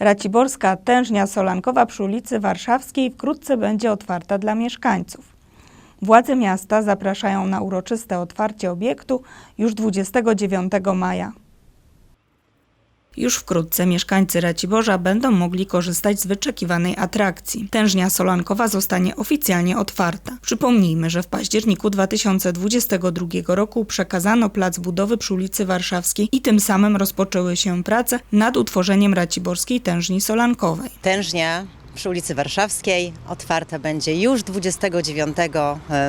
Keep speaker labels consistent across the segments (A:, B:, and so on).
A: Raciborska tężnia solankowa przy ulicy Warszawskiej wkrótce będzie otwarta dla mieszkańców. Władze miasta zapraszają na uroczyste otwarcie obiektu już 29 maja. Już wkrótce mieszkańcy Raciborza będą mogli korzystać z wyczekiwanej atrakcji. Tężnia solankowa zostanie oficjalnie otwarta. Przypomnijmy, że w październiku 2022 roku przekazano plac budowy przy ulicy Warszawskiej i tym samym rozpoczęły się prace nad utworzeniem Raciborskiej tężni solankowej.
B: Tężnia przy ulicy Warszawskiej otwarta będzie już 29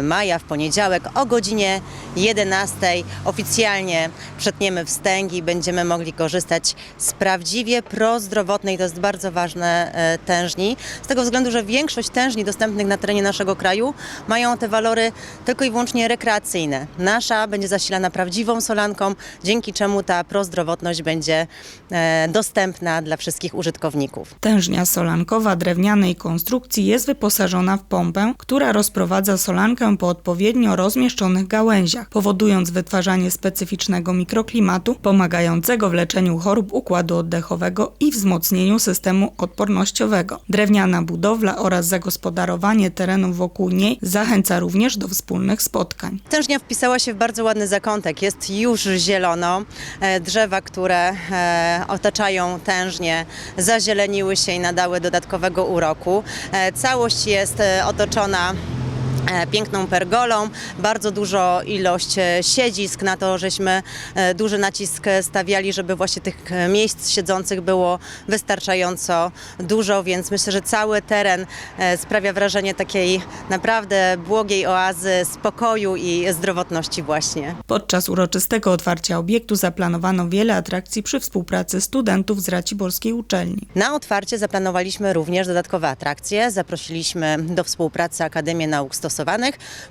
B: maja w poniedziałek o godzinie 11. Oficjalnie przetniemy wstęgi, będziemy mogli korzystać z prawdziwie prozdrowotnej, to jest bardzo ważne, e, tężni. Z tego względu, że większość tężni dostępnych na terenie naszego kraju mają te walory tylko i wyłącznie rekreacyjne. Nasza będzie zasilana prawdziwą solanką, dzięki czemu ta prozdrowotność będzie e, dostępna dla wszystkich użytkowników.
A: Tężnia solankowa drewnianej konstrukcji jest wyposażona w pompę, która rozprowadza solankę po odpowiednio rozmieszczonych gałęziach, powodując wytwarzanie specyficznego mikroklimatu pomagającego w leczeniu chorób układu oddechowego i wzmocnieniu systemu odpornościowego. Drewniana budowla oraz zagospodarowanie terenów wokół niej zachęca również do wspólnych spotkań.
B: Tężnia wpisała się w bardzo ładny zakątek. Jest już zielono. E, Drzewa, które e, otaczają tężnię, zazieleniły się i nadały dodatkowego uroku. E, Całość jest e, otoczona piękną pergolą, bardzo dużo ilość e, siedzisk, na to żeśmy e, duży nacisk e, stawiali, żeby właśnie tych e, miejsc siedzących było wystarczająco dużo, więc myślę, że cały teren e, sprawia wrażenie takiej naprawdę błogiej oazy spokoju i zdrowotności właśnie.
A: Podczas uroczystego otwarcia obiektu zaplanowano wiele atrakcji przy współpracy studentów z Raciborskiej Uczelni.
B: Na otwarcie zaplanowaliśmy również dodatkowe atrakcje. Zaprosiliśmy do współpracy Akademię Nauk Stosowanych,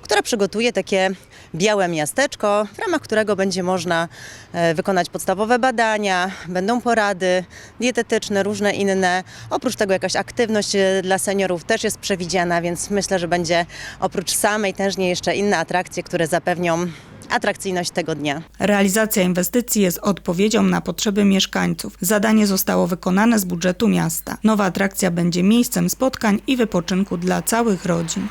B: która przygotuje takie białe miasteczko, w ramach którego będzie można e, wykonać podstawowe badania, będą porady dietetyczne, różne inne. Oprócz tego jakaś aktywność e, dla seniorów też jest przewidziana, więc myślę, że będzie oprócz samej tężnie jeszcze inne atrakcje, które zapewnią atrakcyjność tego dnia.
A: Realizacja inwestycji jest odpowiedzią na potrzeby mieszkańców. Zadanie zostało wykonane z budżetu miasta. Nowa atrakcja będzie miejscem spotkań i wypoczynku dla całych rodzin.